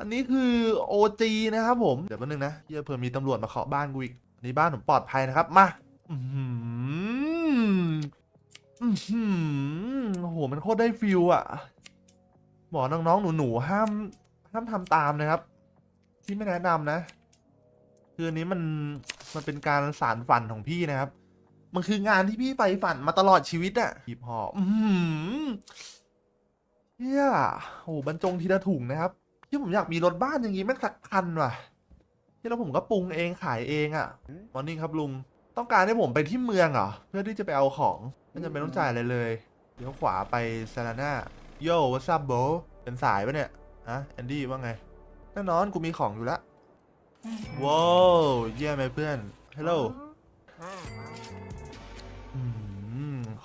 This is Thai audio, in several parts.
อันนี้คือ OG นะครับผม เดี๋ยวแป๊บนึงนะเหี้ยเผื่อมีตำรวจมาเคาะบ้านกูอีกนนี้บ้านผมปลอดภัยนะครับ มาอือหืออือหือโอ้โห มันโคตรได้ฟิลอะบอกน้องๆ หนูๆ ห้าม ห้ามทำตามนะครับ ที่ไม่แนะนำนะ คืออันนี้มัน มันเป็นการสารฝันของพี่นะครับ มันคืองานที่พี่ใฝ่ฝันมาตลอดชีวิตอะหีบห่ออือหือเฮียโอ้โหบรรจงทีละถุงนะครับ ที่ผมอยากมีรถบ้านอย่างงี้แม่งสักคันว่ะ ที่แล้วผมก็ปรุงเองขายเองอะมอร์นิ่งครับลุง ต้องการให้ผมไปที่เมืองเหรอ เพื่อที่จะไปเอาของ ไม่จำเป็นต้องจ่ายอะไรเลยเดี๋ยวขวาไปซาลาน่าโย่วัซับโบเป็นสายปะเนี่ยฮะแอนดี้ว่าไงแน่นอนกูมีของอยู่ล้วว้าวเยี่ยมไหมเพื่อนฮัลโหล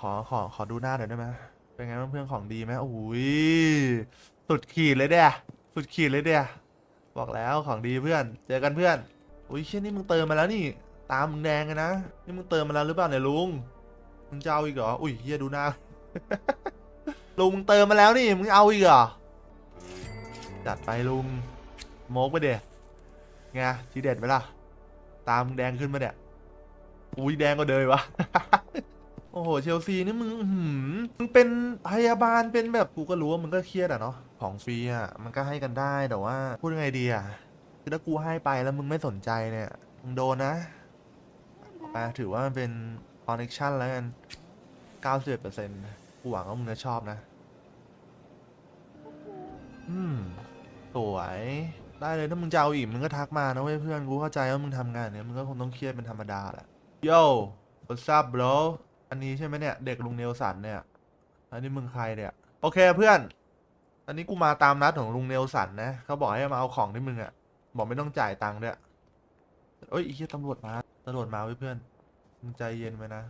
ขอขอขอดูหน้าหน่อยได้ไหมเป็นไงบ้างเพื่อนของดีไหมโอ้ยสุดขีดเลยเดีย สุดขีดเลยเดียบอกแล้วของดีเพื่อน เจอกันเพื่อน อุ้ยเช่นนี่มึงเติมมาแล้วนี่ ตามึงแดงนะ นี่มึงเติมมาแล้วหรือเปล่าเนี่ยลุง มึงจะเอาอีกเหรอ อุ้ยเฮียดูหน้า ลุงมึงเติมมาแล้วนี่มึงเอาอีกเหรอ จัดไปลุงโมกไปเดียไงทีเด็ดไหมล่ะ ตามึงแดงขึ้นมาเนี่ยอุ้ยแดงก็เดยวะ โอ้โห เชลซีนี่มึงอื้อหือมึงเป็นพยาบาลเป็นแบบกูก็รู้ว่ามึงก็เครียดอะเนาะของฟรีอะมันก็ให้กันได้แต่ว่า พูดยังไงดีอะคือถ้ากูให้ไปแล้วมึงไม่สนใจเนี่ยมึงโดนนะไปถือว่ามันเป็นคอนเนคชั่นแล้วกัน91%กูหวังว่ามึงจะชอบนะ อืม สวย ได้เลยถ้ามึงจะเอาอีกมึงก็ทักมานะเว้ยเพื่อน กูเข้าใจว่ามึงทำงานเนี่ย มึงก็คงต้องเครียดเป็นธรรมดาแหละ Yo what's up bro อันนี้ใช่ไหมเนี่ย เด็กลุงเนลสันเนี่ย อันนี้มึงใครเนี่ย โอเคเพื่อน อันนี้กูมาตามนัดของลุงเนลสันนะเขาบอกให้มาเอาของที่มึงอะบอกไม่ต้องจ่ายตังค์ด้วยเอ้ยไอ้เหี้ยตำรวจมาตำรวจมาเว้เพื่อนมึงใจเย็นไว้นะ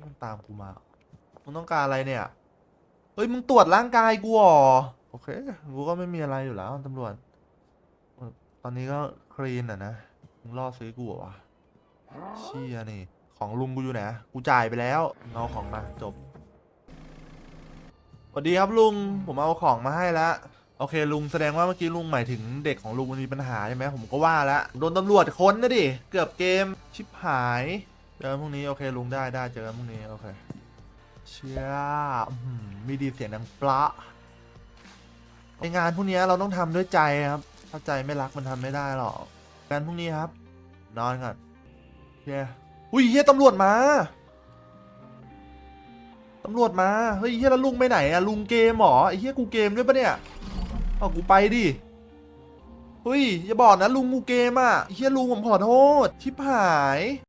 มึงตามกูมามึงต้องการอะไรเนี่ยเฮ้ยมึงตรวจร่างกายกูเหรอโอเคกูก็ไม่มีอะไรอยู่แล้วตำรวจตอนนี้ก็คลีนอะนะมึงล่อซื้อกูเหรอวะเชี่ยนี่ ของลุงกูอยู่ไหนกูจ่ายไปแล้วเอาของมาจบสวัสดีครับลุงผมเอาของมาให้แล้วโอเคลุงแสดงว่าเมื่อกี้ลุงหมายถึงเด็กของลุงมันมีปัญหาใช่ไหมผมก็ว่าแล้วโดนตำรวจค้นนะดิเกือบเกมชิบหายเจอกันพรุ่งนี้โอเคลุงได้ได้เจอกันพรุ่งนี้โอเคเชี่อมีดีเสียงดังปละในงานพวกนี้เราต้องทำด้วยใจครับ ถ้าใจไม่รักมันทำไม่ได้หรอกงานพรุ่งนี้ครับ นอนก่อนเฮีย อุ้ยเฮียตำรวจมา ตำรวจมา เฮ้ยเฮียแล้วลุงไปไหนอะลุงเกมหรอไอเฮียกูเกมด้วยปะเนี่ยเอากูไปดิ เฮ้ยอย่าบอกนะลุงกูเกมอะเฮียลุงผมขอโทษ ชิบหาย